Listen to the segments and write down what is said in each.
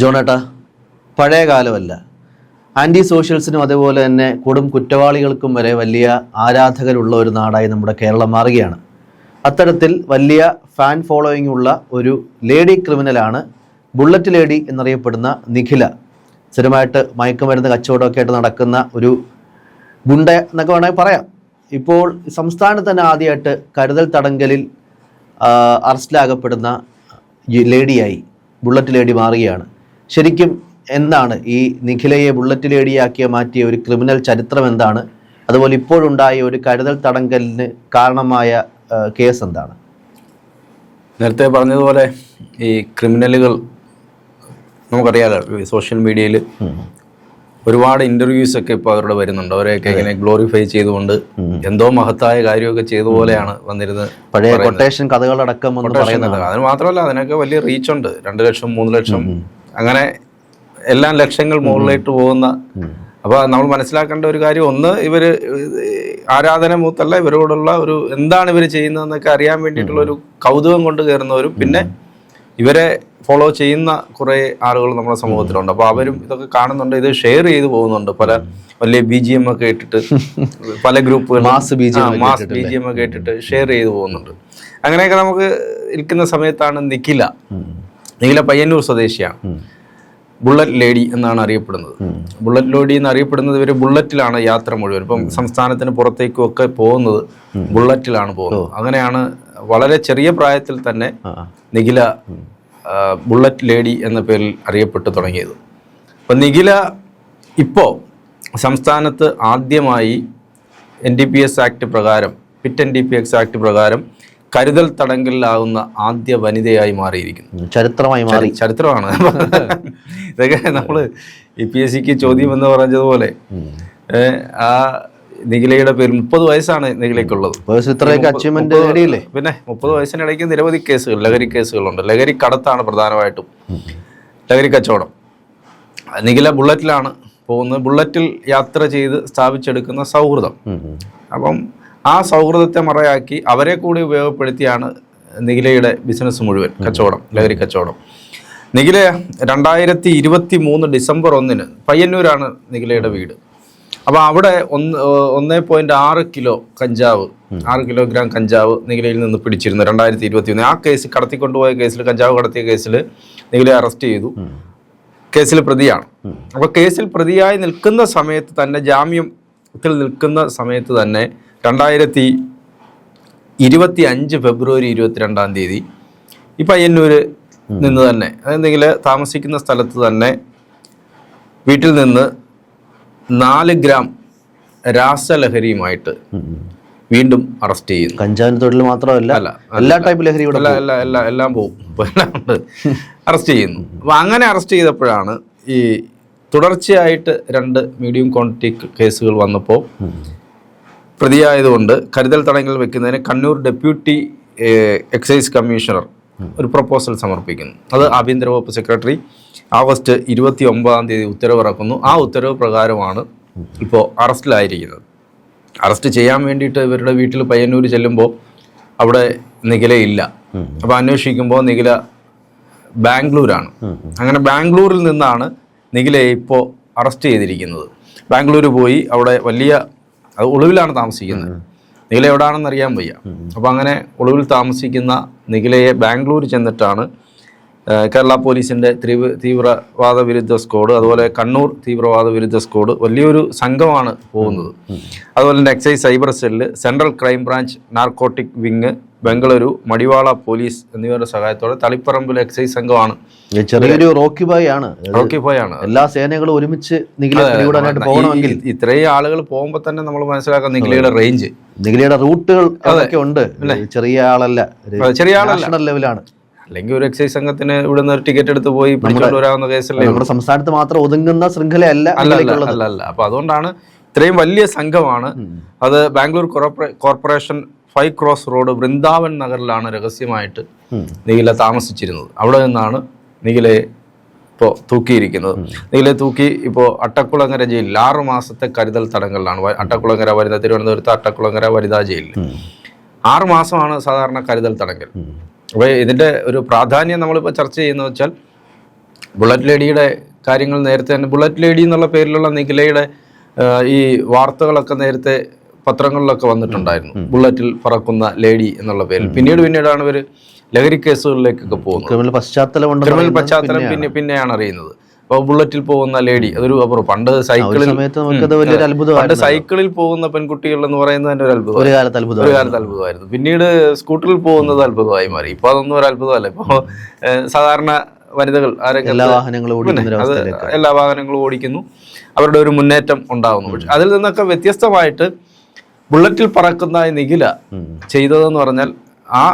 ജോണേട്ടാ പഴയ കാലമല്ല. ആന്റി സോഷ്യൽസിനും അതേപോലെ തന്നെ കൊടും കുറ്റവാളികൾക്കും വരെ വലിയ ആരാധകരുള്ള ഒരു നാടായി നമ്മുടെ കേരളം മാറുകയാണ്. അത്തരത്തിൽ വലിയ ഫാൻ ഫോളോയിങ് ഉള്ള ഒരു ലേഡി ക്രിമിനലാണ് ബുള്ളറ്റ് ലേഡി എന്നറിയപ്പെടുന്ന നിഖില. സ്ഥിരമായിട്ട് മയക്കുമരുന്ന് കച്ചവടമൊക്കെ ആയിട്ട് നടക്കുന്ന ഒരു ഗുണ്ട എന്നൊക്കെ വേണമെങ്കിൽ പറയാം. ഇപ്പോൾ സംസ്ഥാനത്ത് തന്നെ ആദ്യമായിട്ട് കരുതൽ തടങ്കലിൽ അറസ്റ്റിലാകപ്പെടുന്ന ലേഡിയായി ബുള്ളറ്റ് ലേഡി മാറുകയാണ്. ശരിക്കും എന്താണ് ഈ നിഖിലയെ ബുള്ളറ്റ് ലേഡിയാക്കിയ മാറ്റിയ ഒരു ക്രിമിനൽ ചരിത്രം എന്താണ്? അതുപോലെ ഇപ്പോഴുണ്ടായ ഒരു കരുതൽ തടങ്കലിന് കാരണമായ കേസ് എന്താണ്? നേരത്തെ പറഞ്ഞതുപോലെ ഈ ക്രിമിനലുകൾ നമുക്കറിയാലോ സോഷ്യൽ മീഡിയയിൽ ഒരുപാട് ഇന്റർവ്യൂസ് ഒക്കെ ഇപ്പോൾ അവരുടെ വരുന്നുണ്ട്. അവരെയൊക്കെ ഇങ്ങനെ ഗ്ലോറിഫൈ ചെയ്തുകൊണ്ട് എന്തോ മഹത്തായ കാര്യമൊക്കെ ചെയ്ത പോലെയാണ് വന്നിരുന്നത് പഴയ കൊട്ടേഷൻ കഥകളടക്കം അതിന് മാത്രമല്ല അതിനൊക്കെ വലിയ റീച്ച് ഉണ്ട്. രണ്ട് ലക്ഷം മൂന്ന് ലക്ഷം അങ്ങനെ എല്ലാം ലക്ഷ്യങ്ങൾ മുകളിലേക്ക് പോകുന്ന അപ്പൊ നമ്മൾ മനസ്സിലാക്കേണ്ട ഒരു കാര്യം ഒന്ന് ഇവർ ആരാധന മൂത്തല്ല ഇവരോടുള്ള ഒരു എന്താണ് ഇവർ ചെയ്യുന്നതെന്നൊക്കെ അറിയാൻ വേണ്ടിയിട്ടുള്ള ഒരു കൗതുകം കൊണ്ട് കയറുന്നവരും പിന്നെ ഇവരെ ഫോളോ ചെയ്യുന്ന കുറേ ആളുകൾ നമ്മുടെ സമൂഹത്തിലുണ്ട്. അപ്പോൾ അവരും ഇതൊക്കെ കാണുന്നുണ്ട് ഇത് ഷെയർ ചെയ്തു പോകുന്നുണ്ട്. പല വലിയ ബി ജി എം ഒക്കെ ഇട്ടിട്ട് പല ഗ്രൂപ്പുകൾ mass B G mass B G M ഒക്കെ ഇട്ടിട്ട് ഷെയർ ചെയ്തു പോകുന്നുണ്ട്. അങ്ങനെയൊക്കെ നമുക്ക് ഇരിക്കുന്ന സമയത്താണ് നിഖില. നിഖില പയ്യന്നൂർ സ്വദേശിയാണ്. ബുള്ളറ്റ് ലേഡി എന്നാണ് അറിയപ്പെടുന്നത്. ബുള്ളറ്റ് ലേഡി എന്ന് അറിയപ്പെടുന്നത് ഇവർ ബുള്ളറ്റിലാണ് യാത്ര മുഴുവൻ. ഇപ്പം സംസ്ഥാനത്തിന് പുറത്തേക്കും ഒക്കെ പോകുന്നത് ബുള്ളറ്റിലാണ് പോകുന്നത്. അങ്ങനെയാണ് വളരെ ചെറിയ പ്രായത്തിൽ തന്നെ നിഖില ബുള്ളറ്റ് ലേഡി എന്ന പേരിൽ അറിയപ്പെട്ടു തുടങ്ങിയത്. അപ്പം നിഖില ഇപ്പോൾ സംസ്ഥാനത്ത് ആദ്യമായി N D P S act പ്രകാരം PIT N D P act പ്രകാരം കരുതൽ തടങ്കലിലാകുന്ന ആദ്യ വനിതയായി മാറിയിരിക്കുന്നു. ചരിത്രമായി മാറി. ചരിത്രമാണ്. ഇതൊക്കെ നമ്മൾ ഇ പി എസ് സിക്ക് ചോദ്യം എന്ന് പറഞ്ഞതുപോലെ ആ നിഖിലയുടെ പേര് മുപ്പത് വയസ്സാണ് നിഖിലയ്ക്കുള്ളത്. പിന്നെ മുപ്പത് വയസ്സിനിടയ്ക്ക് നിരവധി കേസുകൾ ലഹരി കേസുകളുണ്ട്. ലഹരി കടത്താണ് പ്രധാനമായിട്ടും. ലഹരി കച്ചവടം. നിഖില ബുള്ളറ്റിലാണ് പോകുന്നത്. ബുള്ളറ്റിൽ യാത്ര ചെയ്ത് സ്ഥാപിച്ചെടുക്കുന്ന സൗഹൃദം. അപ്പം ആ സൗഹൃദത്തെ മറയാക്കി അവരെ കൂടി ഉപയോഗപ്പെടുത്തിയാണ് നിഖിലയുടെ ബിസിനസ് മുഴുവൻ കച്ചവടം ലഹരി കച്ചവടം. നിഖില രണ്ടായിരത്തി ഇരുപത്തി മൂന്ന് ഡിസംബർ ഒന്നിന് പയ്യന്നൂരാണ് നിഖിലയുടെ വീട്. അപ്പോൾ അവിടെ ഒന്ന് ഒന്നേ പോയിന്റ് ആറ് കിലോ കഞ്ചാവ് ആറ് കിലോഗ്രാം കഞ്ചാവ് നിഖിലയിൽ നിന്ന് പിടിച്ചിരുന്നു രണ്ടായിരത്തി ഇരുപത്തി ഒന്ന് ആ കേസ് കടത്തിക്കൊണ്ടുപോയ കേസിൽ കഞ്ചാവ് കടത്തിയ കേസിൽ നിഖിലയെ അറസ്റ്റ് ചെയ്തു. കേസിൽ പ്രതിയാണ്. അപ്പോൾ കേസിൽ പ്രതിയായി നിൽക്കുന്ന സമയത്ത് തന്നെ ജാമ്യത്തിൽ നിൽക്കുന്ന സമയത്ത് തന്നെ രണ്ടായിരത്തി ഇരുപത്തി അഞ്ച് ഫെബ്രുവരി ഇരുപത്തിരണ്ടാം തീയതി ഈ പയ്യന്നൂര് നിന്ന് തന്നെ അതെന്തെങ്കിൽ താമസിക്കുന്ന സ്ഥലത്ത് തന്നെ വീട്ടിൽ നിന്ന് നാല് ഗ്രാം രാസലഹരിയുമായിട്ട് വീണ്ടും അറസ്റ്റ് ചെയ്യുന്നു. കഞ്ചാവിന് തൊഴിൽ മാത്രമല്ല അല്ല, എല്ലാ ടൈപ്പ് ലഹരി ഇവിടെ എല്ലാം എല്ലാം എല്ലാം എല്ലാം അറസ്റ്റ് ചെയ്യുന്നു. അപ്പം അങ്ങനെ അറസ്റ്റ് ചെയ്തപ്പോഴാണ് ഈ തുടർച്ചയായിട്ട് രണ്ട് മീഡിയം ക്വാണ്ടിറ്റി കേസുകൾ വന്നപ്പോൾ പ്രതിയായതുകൊണ്ട് കരുതൽ തടങ്കൽ വെക്കുന്നതിന് കണ്ണൂർ ഡെപ്യൂട്ടി എക്സൈസ് കമ്മീഷണർ ഒരു പ്രപ്പോസൽ സമർപ്പിക്കുന്നു. അത് ആഭ്യന്തര വകുപ്പ് സെക്രട്ടറി ആഗസ്റ്റ് ഇരുപത്തി ഒമ്പതാം തീയതി ഉത്തരവിറക്കുന്നു. ആ ഉത്തരവ് പ്രകാരമാണ് ഇപ്പോൾ അറസ്റ്റിലായിരിക്കുന്നത്. അറസ്റ്റ് ചെയ്യാൻ വേണ്ടിയിട്ട് ഇവരുടെ വീട്ടിൽ പയ്യന്നൂർ ചെല്ലുമ്പോൾ അവിടെ നിഖിലയില്ല. അപ്പോൾ അന്വേഷിക്കുമ്പോൾ നിഖില ബാംഗ്ലൂരാണ്. അങ്ങനെ ബാംഗ്ലൂരിൽ നിന്നാണ് നിഖിലയെ ഇപ്പോൾ അറസ്റ്റ് ചെയ്തിരിക്കുന്നത്. ബാംഗ്ലൂർ പോയി അവിടെ വലിയ അത് ഒളിവിലാണ് താമസിക്കുന്നത്. നിഖില എവിടാണെന്ന് അറിയാൻ വയ്യ. അപ്പോൾ അങ്ങനെ ഒളിവിൽ താമസിക്കുന്ന നിഖിലയെ ബാംഗ്ലൂർ ചെന്നിട്ടാണ് കേരള പോലീസിന്റെ തീവ്ര തീവ്രവാദ വിരുദ്ധ സ്ക്വാഡ് അതുപോലെ കണ്ണൂർ തീവ്രവാദ വിരുദ്ധ സ്ക്വാഡ് വലിയൊരു സംഘമാണ് പോകുന്നത്. അതുപോലെ തന്നെ excise cyber cell central crime branch narcotic wing Bengaluru Madiwala police എന്നിവരുടെ സഹായത്തോടെ തളിപ്പറമ്പിലെ എക്സൈസ് സംഘമാണ്. ചെറിയൊരു റോക്കി ബോയ് ആണ്. റോക്കി പോയാണ് എല്ലാ സേനകളും ഒരുമിച്ച് പോകണമെങ്കിൽ ഇത്രയും ആളുകൾ പോകുമ്പോൾ തന്നെ നമ്മൾ മനസ്സിലാക്കാം നിഖിലയുടെ റേഞ്ച് നിഖിലയുടെ റൂട്ടുകൾ അതൊക്കെ ഉണ്ട്. ചെറിയ ആളല്ല. ചെറിയ ആളല്ല. ലെവലാണ് അല്ലെങ്കിൽ ഒരു എക്സൈസ് സംഘത്തിന് ഇവിടുന്ന് ഒരു ടിക്കറ്റ് എടുത്ത് പോയി പിടിച്ചുകൊണ്ടുവരാവുന്ന കേസല്ലേ നമ്മുടെ സംസ്ഥാനത്ത് മാത്രം ഒതുങ്ങുന്ന ശൃംഖലയല്ല അല്ല അല്ല അപ്പൊ അതുകൊണ്ടാണ് ഇത്രയും വലിയ സംഘമാണ് അത് Bangalore corporation five cross road Vrindavan നഗറിലാണ് രഹസ്യമായിട്ട് നീല താമസിച്ചിരുന്നത്. അവിടെ നിന്നാണ് നീലയെ ഇപ്പോൾ തൂക്കിയിരിക്കുന്നത്. നീലയെ തൂക്കി ഇപ്പോൾ അട്ടക്കുളങ്ങര ജയിലിൽ ആറു മാസത്തെ കരുതൽ തടങ്കലിലാണ് അട്ടക്കുളങ്ങര വനിതാ തിരുവനന്തപുരത്ത് അട്ടക്കുളങ്ങര വനിതാ ജയിലിൽ. ആറു മാസമാണ് സാധാരണ കരുതൽ തടങ്കൽ. അപ്പോൾ ഇതിന്റെ ഒരു പ്രാധാന്യം നമ്മളിപ്പോൾ ചർച്ച ചെയ്യുന്നത് വെച്ചാൽ ബുള്ളറ്റ് ലേഡിയുടെ കാര്യങ്ങൾ നേരത്തെ തന്നെ ബുള്ളറ്റ് ലേഡി എന്നുള്ള പേരിലുള്ള നിഖിലയുടെ ഈ വാർത്തകളൊക്കെ നേരത്തെ പത്രങ്ങളിലൊക്കെ വന്നിട്ടുണ്ടായിരുന്നു. ബുള്ളറ്റിൽ പറക്കുന്ന ലേഡി എന്നുള്ള പേരിൽ. പിന്നീട് പിന്നീടാണ് ഇവർ ലഹരി കേസുകളിലേക്കൊക്കെ പോകുന്നത്. ക്രിമിനൽ പശ്ചാത്തലം ക്രിമിനൽ പശ്ചാത്തലം പിന്നെ പിന്നെയാണ് അറിയുന്നത്. അപ്പോൾ ബുള്ളറ്റിൽ പോകുന്ന ലേഡി അതൊരു അപ്പുറം പണ്ട് സൈക്കിളിൽ പണ്ട് സൈക്കിളിൽ പോകുന്ന പെൺകുട്ടികൾ എന്ന് പറയുന്നത് തന്നെ ഒരു അത്ഭുതം ഒരു കാലത്ത് ഒരു കാലത്ത് അത്ഭുതമായിരുന്നു. പിന്നീട് സ്കൂട്ടറിൽ പോകുന്നത് അത്ഭുതമായി മാറി. ഇപ്പോൾ അതൊന്നും ഒരു അത്ഭുതമല്ല. ഇപ്പോൾ സാധാരണ വനിതകൾ ആരൊക്കെ എല്ലാ വാഹനങ്ങളും എല്ലാ വാഹനങ്ങളും ഓടിക്കുന്നു. അവരുടെ ഒരു മുന്നേറ്റം ഉണ്ടാകുന്നു പക്ഷെ അതിൽ നിന്നൊക്കെ വ്യത്യസ്തമായിട്ട് ബുള്ളറ്റിൽ പറക്കുന്ന നിഖില ചെയ്തതെന്ന് പറഞ്ഞാൽ ആ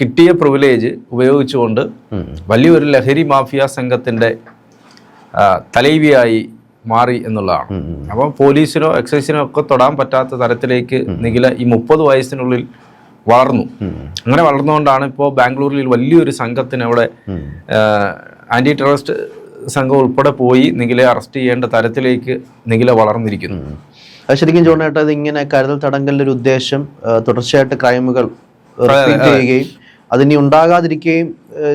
കിട്ടിയ പ്രിവിലേജ് ഉപയോഗിച്ചുകൊണ്ട് വലിയൊരു ലഹരി മാഫിയ സംഘത്തിന്റെ തലവിയായി മാറി എന്നുള്ളതാണ്. അപ്പം പോലീസിനോ എക്സൈസിനോ ഒക്കെ തൊടാൻ പറ്റാത്ത തരത്തിലേക്ക് നിഖില ഈ മുപ്പത് വയസ്സിനുള്ളിൽ വളർന്നു. അങ്ങനെ വളർന്നുകൊണ്ടാണ് ഇപ്പോൾ ബാംഗ്ലൂരിൽ വലിയൊരു സംഘത്തിന് അവിടെ ആന്റി ആന്റി ടെററിസ്റ്റ് സംഘം ഉൾപ്പെടെ പോയി നിഖിലെ അറസ്റ്റ് ചെയ്യേണ്ട തരത്തിലേക്ക് നിഖില വളർന്നിരിക്കുന്നു. അത് ശരിക്കും ചോദിച്ചേട്ടാ ഇത് ഇങ്ങനെ കരുതൽ തടങ്കലിന്റെ ഒരു ഉദ്ദേശം തുടർച്ചയായിട്ട് ക്രൈമുകൾ ചെയ്യുകയും അതിനി ഉണ്ടാകാതിരിക്കുകയും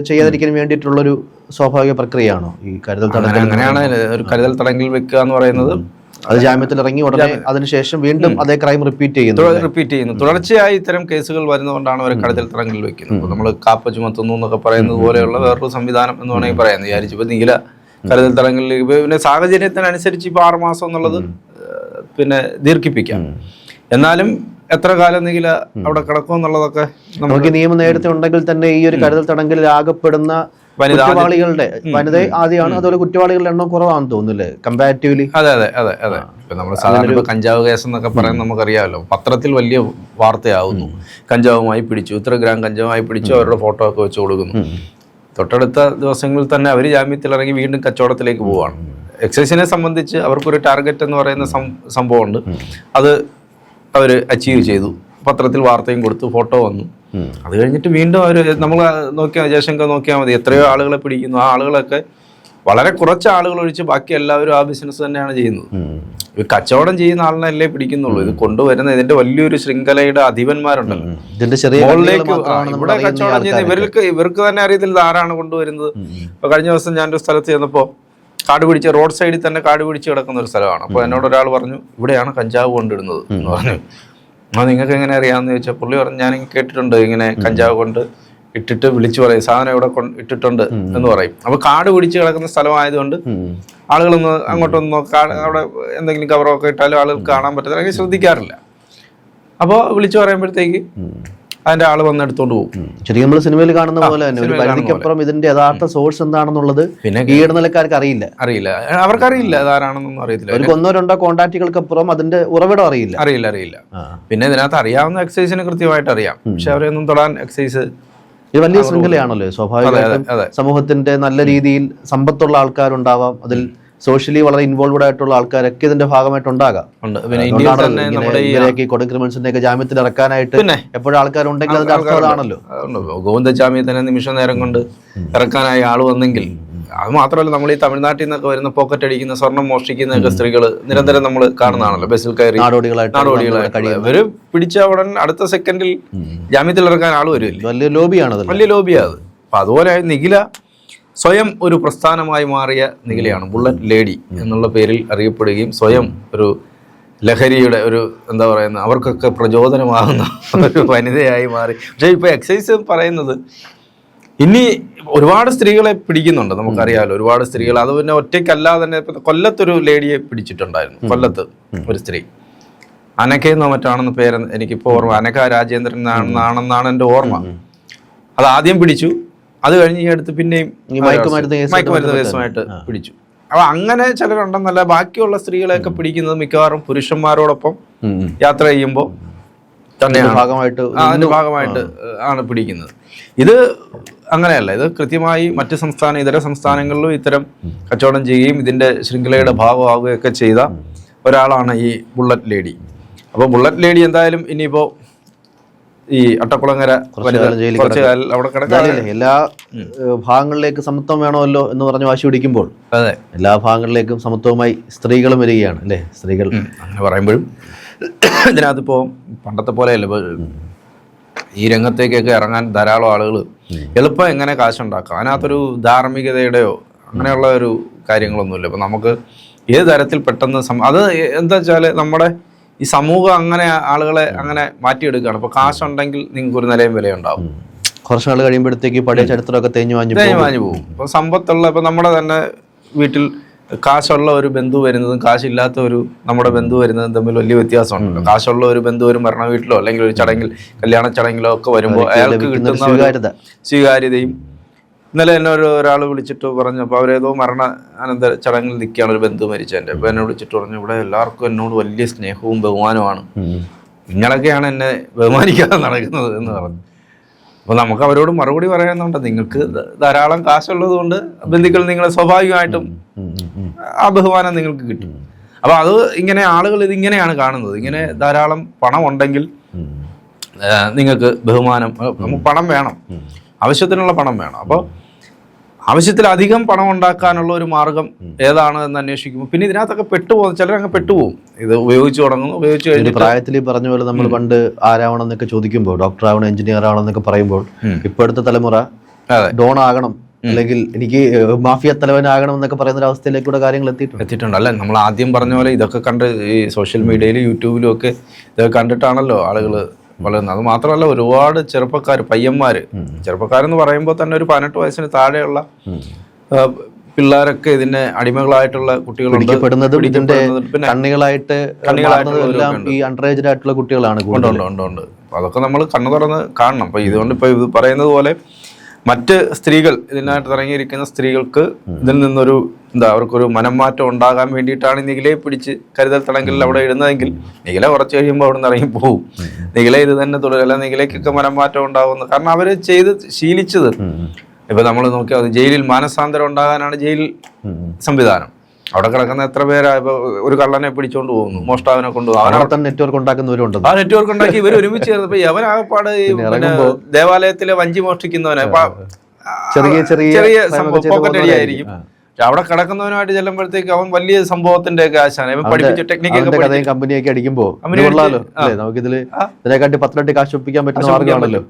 ചെയ്യാതിരിക്കാൻ വേണ്ടിയിട്ടുള്ളൊരു സ്വാഭാവിക പ്രക്രിയയാണോ ഈ കരുതൽ തടങ്കൽ? അങ്ങനെ അങ്ങനെയാണ് ഒരു കരുതൽ തടങ്കൽ വെക്കുക എന്ന് പറയുന്നത്. അത് ജാമ്യത്തിൽ ഇറങ്ങി ഉടനെ അതിനുശേഷം വീണ്ടും അതേ ക്രൈം റിപ്പീറ്റ് ചെയ്യുന്നു റിപ്പീറ്റ് ചെയ്യുന്നു. തുടർച്ചയായി ഇത്തരം കേസുകൾ വരുന്നതുകൊണ്ടാണ് അവരെ കടത്തിൽ തടങ്കലിൽ വെക്കുന്നത്. നമ്മൾ കാപ്പ ചുമത്തുന്നു എന്നൊക്കെ പറയുന്നത് പോലെയുള്ള വേറൊരു സംവിധാനം എന്ന് വേണമെങ്കിൽ പറയാം. വിചാരിച്ചു ഇപ്പൊ നീല കരുതൽ തടങ്കലിൽ പിന്നെ സാഹചര്യത്തിനനുസരിച്ച് ഇപ്പൊ ആറുമാസം എന്നുള്ളത് പിന്നെ ദീർഘിപ്പിക്കാം. എന്നാലും എത്ര കാലം നീല അവിടെ കിടക്കും എന്നുള്ളതൊക്കെ നമുക്ക് നിയമം നേരത്തെ ഉണ്ടെങ്കിൽ തന്നെ ഈ ഒരു കരുതൽ തടങ്കലിൽ ആകപ്പെടുന്ന കുറ്റവാളികളുടെ വനിത ആദ്യമാണ്. അതുപോലെ കുറ്റവാളികളുടെ എണ്ണം കുറവാണെന്ന് തോന്നുന്നില്ലേ? കമ്പാരിറ്റീവ്ലി അതെ അതെ അതെ അതെ. ഇപ്പൊ നമ്മൾ സാധാരണ ഇപ്പൊ കഞ്ചാവ് കേസ് എന്നൊക്കെ പറയാൻ നമുക്കറിയാമല്ലോ. പത്രത്തിൽ വലിയ വാർത്തയാവുന്നു. കഞ്ചാവുമായി പിടിച്ചു ഇത്ര ഗ്രാം കഞ്ചാവുമായി പിടിച്ചു അവരുടെ ഫോട്ടോ ഒക്കെ വെച്ച് കൊടുക്കുന്നു. തൊട്ടടുത്ത ദിവസങ്ങളിൽ തന്നെ അവർ ജാമ്യത്തിൽ ഇറങ്ങി വീണ്ടും കച്ചവടത്തിലേക്ക് പോവുകയാണ് എക്സൈസിനെ സംബന്ധിച്ച് അവർക്കൊരു ടാർഗറ്റ് എന്ന് പറയുന്ന സംഭവമുണ്ട്. അത് അവർ അച്ചീവ് ചെയ്തു. പത്രത്തിൽ വാർത്തയും കൊടുത്തു ഫോട്ടോ വന്നു. അത് കഴിഞ്ഞിട്ട് വീണ്ടും അവർ നമ്മൾ നോക്കിയാൽ ജയശങ്കർ നോക്കിയാൽ മതി. എത്രയോ ആളുകളെ പിടിക്കുന്നു. ആ ആളുകളൊക്കെ വളരെ കുറച്ച് ആളുകൾ ഒഴിച്ച് ബാക്കി എല്ലാവരും ആ ബിസിനസ് തന്നെയാണ് ചെയ്യുന്നത്. ഇത് കച്ചവടം ചെയ്യുന്ന ആളിനല്ലേ പിടിക്കുന്നുള്ളൂ. ഇത് കൊണ്ടുവരുന്ന ഇതിന്റെ വലിയൊരു ശൃംഖലയുടെ അധിപന്മാരുണ്ടല്ലോ. ഇതിന്റെ ചെറിയ ഇവിടെ കച്ചവടം ചെയ്യുന്ന ഇവർക്ക് ഇവർക്ക് തന്നെ അറിയത്തില്ല ആരാണ് കൊണ്ടുവരുന്നത്. ഇപ്പൊ കഴിഞ്ഞ ദിവസം ഞാനൊരു സ്ഥലത്ത് ചെന്നപ്പോൾ കാട് പിടിച്ച് റോഡ് സൈഡിൽ തന്നെ കാട് പിടിച്ച് കിടക്കുന്ന ഒരു സ്ഥലമാണ്. അപ്പോൾ എന്നോട് ഒരാൾ പറഞ്ഞു ഇവിടെയാണ് കഞ്ചാവ് കൊണ്ടിടുന്നത്. എന്ന് പറഞ്ഞു. ആ നിങ്ങൾക്ക് എങ്ങനെ അറിയാമെന്ന് ചോദിച്ചാൽ പുള്ളി പറഞ്ഞു ഞാൻ കേട്ടിട്ടുണ്ട് ഇങ്ങനെ കഞ്ചാവ് കൊണ്ട് ഇട്ടിട്ട് വിളിച്ചു പറയും സാധനം ഇവിടെ കൊണ്ട് ഇട്ടിട്ടുണ്ട്. എന്ന് പറയും. അപ്പൊ കാട് പിടിച്ച് കിടക്കുന്ന സ്ഥലമായതുകൊണ്ട്. ആളുകളൊന്ന് അങ്ങോട്ടൊന്ന് അവിടെ എന്തെങ്കിലും കവറൊക്കെ ഇട്ടാലും ആളുകൾ കാണാൻ പറ്റത്തില്ല. അല്ലെങ്കിൽ ശ്രദ്ധിക്കാറില്ല. അപ്പോൾ വിളിച്ചു പറയുമ്പോഴത്തേക്ക് അതിന്റെ ആൾ വന്ന് എടുത്തോണ്ട് പോകും. ശരിക്കും നമ്മൾ സിനിമയിൽ കാണുന്ന പോലെ തന്നെ ഒരു പരിധിക്കപ്പുറം ഇതിന്റെ യഥാർത്ഥ സോഴ്സ് എന്താണെന്നുള്ളത് പിന്നെ ഈ നിലക്കാർക്ക് അറിയില്ല. അറിയില്ല. അവർക്കറിയില്ല അതാരാണെന്നൊന്നും അറിയത്തില്ല. ഒരു ഒന്നോ രണ്ടോ കോണ്ടാക്റ്റുകൾക്കപ്പുറം അതിന്റെ ഉറവിടം അറിയില്ല. അറിയില്ല അറിയില്ല. പിന്നെ ഇതിനകത്ത് അറിയാവുന്ന എക്സൈസിന് കൃത്യമായിട്ട് അറിയാം. പക്ഷെ അവരെയൊന്നും തൊടാൻ എക്സൈസ് ഇത് വലിയ ശൃംഖലയാണല്ലോ. സ്വാഭാവികമായിട്ടും. സമൂഹത്തിന്റെ നല്ല രീതിയിൽ സമ്പത്തുള്ള ആൾക്കാരുണ്ടാവാം. അതിൽ സോഷ്യലി വളരെ ഇൻവോൾവ്ഡ് ആയിട്ടുള്ള ആൾക്കാരൊക്കെ ഇതിന്റെ ഭാഗമായിട്ട് ഉണ്ടാകാം ഉണ്ട്. പിന്നെ ഇന്ത്യയിൽ തന്നെ നമ്മുടെ ഈ ഇവരെയൊക്കെ ഈ കൊടും ക്രിമിനൽസിന്റെ ഒക്കെ ജാമ്യത്തിൽ ഇറക്കാനായിട്ട് എപ്പോഴും ആൾക്കാരുണ്ടെങ്കിൽ അതിന്റെ അർത്ഥം അതാണല്ലോ. ഗോവിന്ദചാമിയെ തന്നെ നിമിഷ നേരം കൊണ്ട് ഇറക്കാനായി ആൾ വന്നെങ്കിൽ അത് മാത്രമല്ല നമ്മൾ ഈ തമിഴ്നാട്ടിൽ നിന്നൊക്കെ വരുന്ന പോക്കറ്റ് അടിക്കുന്ന സ്വർണം മോഷ്ടിക്കുന്നൊക്കെ സ്ത്രീകൾ നിരന്തരം നമ്മൾ കാണുന്നതാണല്ലോ. ബസ്സിൽ കയറി നാടോടികളായിട്ട് ഇവർ പിടിച്ച ഉടൻ അടുത്ത സെക്കൻഡിൽ ജാമ്യത്തിൽ ഇറക്കാൻ ആൾ വരുമല്ലോ വലിയ ലോബിയാണ് വലിയ ലോബിയാണ് അപ്പൊ അതുപോലെ നിഖില സ്വയം ഒരു പ്രസ്ഥാനമായി മാറിയ നികിലയാണ് ബുള്ളറ്റ് ലേഡി എന്നുള്ള പേരിൽ അറിയപ്പെടുകയും സ്വയം ഒരു ലഹരിയുടെ ഒരു എന്താ പറയുന്ന അവർക്കൊക്കെ പ്രചോദനമാകുന്ന ഒരു വനിതയായി മാറി. പക്ഷേ ഇപ്പോൾ എക്സൈസ് പറയുന്നത് ഇനി ഒരുപാട് സ്ത്രീകളെ പിടിക്കുന്നുണ്ട് നമുക്കറിയാമല്ലോ ഒരുപാട് സ്ത്രീകൾ അത് പിന്നെ ഒറ്റയ്ക്കല്ലാതെ തന്നെ കൊല്ലത്തൊരു ലേഡിയെ പിടിച്ചിട്ടുണ്ടായിരുന്നു കൊല്ലത്ത് ഒരു സ്ത്രീ. അനക്കയെന്നോ മറ്റാണെന്ന് പേര് എനിക്കിപ്പോൾ ഓർമ്മ അനക്ക രാജേന്ദ്രൻ ആണെന്നാണ് എന്റെ ഓർമ്മ. അത് ആദ്യം പിടിച്ചു അത് കഴിഞ്ഞ് ഈ അടുത്ത് പിന്നെയും മയക്കുമരുന്ന് കേസുമായിട്ട് പിടിച്ചു. അപ്പൊ അങ്ങനെ ചിലരുണ്ടെന്നല്ല ബാക്കിയുള്ള സ്ത്രീകളെയൊക്കെ പിടിക്കുന്നത് മിക്കവാറും പുരുഷന്മാരോടൊപ്പം. യാത്ര ചെയ്യുമ്പോൾ തന്നെയാണ്. ഭാഗമായിട്ട് അതിന്റെ ഭാഗമായിട്ട് ആണ് പിടിക്കുന്നത്. ഇത് അങ്ങനെയല്ല ഇത് കൃത്യമായി മറ്റ് സംസ്ഥാന ഇതര സംസ്ഥാനങ്ങളിലും ഇത്തരം കച്ചവടം ചെയ്യുകയും ഇതിന്റെ ശൃംഖലയുടെ ഭാഗമാവുകയൊക്കെ ചെയ്ത ഒരാളാണ് ഈ ബുള്ളറ്റ് ലേഡി. അപ്പോൾ ബുള്ളറ്റ് ലേഡി എന്തായാലും ഇനിയിപ്പോ ഈ അട്ടക്കുളങ്ങര വനിത കാലം ജയിലിൽ കുറച്ച് കാലം അവിടെ എല്ലാ ഭാഗങ്ങളിലേക്കും സമത്വം വേണമല്ലോ എന്ന് പറഞ്ഞ് വാശി പിടിക്കുമ്പോൾ അതെ. എല്ലാ ഭാഗങ്ങളിലേക്കും സമത്വമായി സ്ത്രീകളും വരികയാണ് അല്ലേ? സ്ത്രീകൾ. അങ്ങനെ പറയുമ്പോഴും ഇതിനകത്തിപ്പോ പണ്ടത്തെ പോലെ അല്ല ഈ രംഗത്തേക്കൊക്കെ ഇറങ്ങാൻ ധാരാളം ആളുകൾ എളുപ്പം എങ്ങനെ കാശുണ്ടാക്കാം? അതിനകത്തൊരു ധാർമ്മികതയുടെയോ അങ്ങനെയുള്ള ഒരു കാര്യങ്ങളൊന്നുമില്ല. ഇപ്പം നമുക്ക് ഏത് തരത്തിൽ പെട്ടെന്ന് അത് എന്താ വെച്ചാൽ നമ്മുടെ ഈ സമൂഹം അങ്ങനെ ആളുകളെ അങ്ങനെ മാറ്റിയെടുക്കുകയാണ്. ഇപ്പോൾ കാശുണ്ടെങ്കിൽ നിങ്ങൾക്ക് ഒരു നിലയും വിലയുണ്ടാവും. കുറച്ച് നാൾ കഴിയുമ്പോഴത്തേക്ക് പഴയ ചരിത്രമൊക്കെ തേഞ്ഞു വാഞ്ഞു തേഞ്ഞു വാങ്ങി പോകും. ഇപ്പൊ സമ്പത്തുള്ള ഇപ്പൊ നമ്മുടെ തന്നെ വീട്ടിൽ കാശുള്ള ഒരു ബന്ധു വരുന്നതും കാശില്ലാത്ത ഒരു നമ്മുടെ ബന്ധു വരുന്നതും തമ്മിൽ വലിയ വ്യത്യാസമുണ്ടല്ലോ. കാശുള്ള ഒരു ബന്ധു ഒരു മരണ വീട്ടിലോ അല്ലെങ്കിൽ ഒരു ചടങ്ങിൽ കല്യാണ ചടങ്ങിലോ ഒക്കെ വരുമ്പോൾ അയാൾക്ക് കിട്ടുന്ന സ്വീകാര്യതയും ഇന്നലെ എന്നെ ഒരു ഒരാൾ വിളിച്ചിട്ട് പറഞ്ഞു അപ്പോൾ അവരേതോ മരണ അനന്തര ചടങ്ങിൽ നിൽക്കുകയാണ് ഒരു ബന്ധു മരിച്ചതിന്റെ. അപ്പോൾ എന്നെ വിളിച്ചിട്ട് പറഞ്ഞു ഇവിടെ എല്ലാവർക്കും എന്നോട് വലിയ സ്നേഹവും ബഹുമാനവുമാണ്. നിങ്ങളൊക്കെയാണ് എന്നെ ബഹുമാനിക്കാതെ നടക്കുന്നത് എന്ന് പറഞ്ഞു. അപ്പോൾ നമുക്ക് അവരോട് മറുപടി പറയാനുണ്ട്. നിങ്ങൾക്ക് ധാരാളം കാശുള്ളത് കൊണ്ട് ബന്ധുക്കൾ നിങ്ങളെ സ്വാഭാവികമായിട്ടും. ആ ബഹുമാനം നിങ്ങൾക്ക് കിട്ടും. അപ്പോൾ അത് ഇങ്ങനെ ആളുകൾ ഇതിങ്ങനെയാണ് കാണുന്നത്. ഇങ്ങനെ ധാരാളം പണം ഉണ്ടെങ്കിൽ നിങ്ങൾക്ക് ബഹുമാനം നമുക്ക് പണം വേണം. ആവശ്യത്തിനുള്ള പണം വേണം. അപ്പോൾ ആവശ്യത്തിലധികം പണം ഉണ്ടാക്കാനുള്ള ഒരു മാർഗം ഏതാണ് എന്ന് അന്വേഷിക്കുമ്പോൾ പിന്നെ ഇതിനകത്തൊക്കെ പെട്ടുപോകും. ചിലരങ്ങ് പെട്ടുപോകും. ഇത് ഉപയോഗിച്ച് തുടങ്ങുന്നു ഉപയോഗിച്ച് ഒരു കഴിഞ്ഞിട്ട് പ്രായത്തിൽ പറഞ്ഞ പോലെ നമ്മൾ പണ്ട് ആരാവണം എന്നൊക്കെ ചോദിക്കുമ്പോൾ ഡോക്ടർ ആവണം എഞ്ചിനീയർ ആവണം എന്നൊക്കെ പറയുമ്പോൾ ഇപ്പോഴത്തെ തലമുറ ഡോൺ ആകണം അല്ലെങ്കിൽ എനിക്ക് മാഫിയ തലവനാകണം എന്നൊക്കെ പറയുന്ന ഒരു അവസ്ഥയിലേക്കൂടെ കാര്യങ്ങൾ എത്തിയിട്ടുണ്ട്. എത്തിയിട്ടുണ്ട്. അല്ലേ? നമ്മൾ ആദ്യം പറഞ്ഞ പോലെ ഇതൊക്കെ കണ്ട് ഈ സോഷ്യൽ മീഡിയയിലും യൂട്യൂബിലും ഒക്കെ ഇതൊക്കെ കണ്ടിട്ടാണല്ലോ ആളുകൾ വളരുന്നത്. അത് മാത്രമല്ല ഒരുപാട് ചെറുപ്പക്കാർ പയ്യന്മാർ ചെറുപ്പക്കാരെന്ന് പറയുമ്പോൾ തന്നെ ഒരു പതിനെട്ട് വയസ്സിന് താഴെയുള്ള പിള്ളേരൊക്കെ ഇതിന്റെ അടിമകളായിട്ടുള്ള കുട്ടികളുണ്ട് ഇതിന്റെ കണ്ണികളായിട്ട് ഈ അണ്ടർ ഏജ്ഡ് ആയിട്ടുള്ള കുട്ടികളാണ് ഉണ്ട് ഉണ്ട് ഉണ്ട് അതൊക്കെ നമ്മൾ കണ്ണു തുറന്ന് കാണണം. അപ്പൊ ഇതുകൊണ്ട് ഇപ്പൊ ഇത് പറയുന്നത് പോലെ മറ്റ് സ്ത്രീകൾ ഇതിനായിട്ട് ഇറങ്ങിയിരിക്കുന്ന സ്ത്രീകൾക്ക് ഇതിൽ നിന്നൊരു എന്താ അവർക്കൊരു മനംമാറ്റം ഉണ്ടാകാൻ വേണ്ടിയിട്ടാണ് നിഖിലയെ പിടിച്ച് കരുതൽ തടങ്കലിൽ അവിടെ ഇടുന്നതെങ്കിൽ നിഖില കുറച്ച് കഴിയുമ്പോൾ അവിടെ നിന്ന് ഇറങ്ങി പോകും നിഖില ഇത് തന്നെ തുടരും. അല്ല നിഖിലയ്ക്കൊക്കെ മനംമാറ്റം ഉണ്ടാകുന്നു കാരണം അവർ ചെയ്ത് ശീലിച്ചത്. ഇപ്പൊ നമ്മൾ നോക്കിയാൽ ജയിലിൽ മാനസാന്തരം ഉണ്ടാകാനാണ് ജയിൽ സംവിധാനം. അവിടെ കിടക്കുന്ന എത്ര പേരാ? ഒരു കള്ളനെ പിടിച്ചോണ്ട് പോകുന്നു മോഷ്ടാവിനെ കൊണ്ട് തന്നെ നെറ്റ്വർക്ക് ഉണ്ടാക്കുന്നവരുണ്ട് ആ നെറ്റ്വർക്ക് ഉണ്ടാക്കി ഇവർ ഒരുമിച്ച് ചേർന്നപ്പോ യവനാകപ്പാട് ദേവാലയത്തിലെ വഞ്ചി മോഷ്ടിക്കുന്നവനെ. ചെറിയ ചെറിയ ചെറിയ ആയിരിക്കും അവിടെ കിടക്കുന്നവനുമായിട്ട് ചെല്ലുമ്പോഴത്തേക്ക് അവൻ വലിയ സംഭവത്തിന്റെ ഒക്കെ ആശാന പഠിപ്പിച്ച ടെക്നിക്കൊക്കെ കമ്പനിയൊക്കെ അടിക്കുമ്പോൾ നമുക്കിതിൽ ഇതിനെക്കാട്ടി പത്തിരട്ടി കാശ് ഒപ്പിക്കാൻ പറ്റുന്ന മാർഗമാണല്ലോ.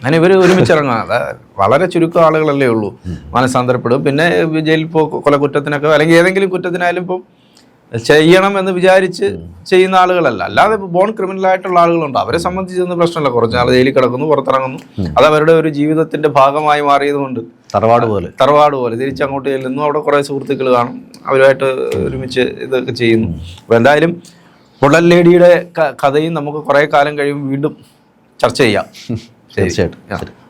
അങ്ങനെ ഇവർ ഒരുമിച്ച് ഇറങ്ങാം അത് വളരെ ചുരുക്കം ആളുകളല്ലേ ഉള്ളൂ. മനസ്സാന്തരപ്പെടും പിന്നെ ജയിലിൽ പോ കൊല കുറ്റത്തിനൊക്കെ അല്ലെങ്കിൽ ഏതെങ്കിലും കുറ്റത്തിനായാലും ഇപ്പം ചെയ്യണം എന്ന് വിചാരിച്ച് ചെയ്യുന്ന ആളുകളല്ല. അല്ലാതെ ബോൺ ക്രിമിനൽ ആയിട്ടുള്ള ആളുകളുണ്ട്. അവരെ സംബന്ധിച്ചൊന്നും പ്രശ്നമല്ല. കുറച്ച് നാൾ ജയിലിൽ കിടക്കുന്നു പുറത്തിറങ്ങുന്നു. അത് അവരുടെ ഒരു ജീവിതത്തിന്റെ ഭാഗമായി മാറിയതുകൊണ്ട് തറവാട് പോലെ. തറവാട് പോലെ. തിരിച്ചങ്ങോട്ട് ചെല്ലുന്നു അവിടെ കുറേ സുഹൃത്തുക്കൾ കാണും. അവരുമായിട്ട് ഒരുമിച്ച് ഇതൊക്കെ ചെയ്യുന്നു. അപ്പോൾ എന്തായാലും പൊള്ളൽ ലേഡിയുടെ കഥയും നമുക്ക് കുറേ കാലം കഴിയുമ്പോൾ വീണ്ടും ചർച്ച ചെയ്യാം. തീർച്ചയായിട്ടും.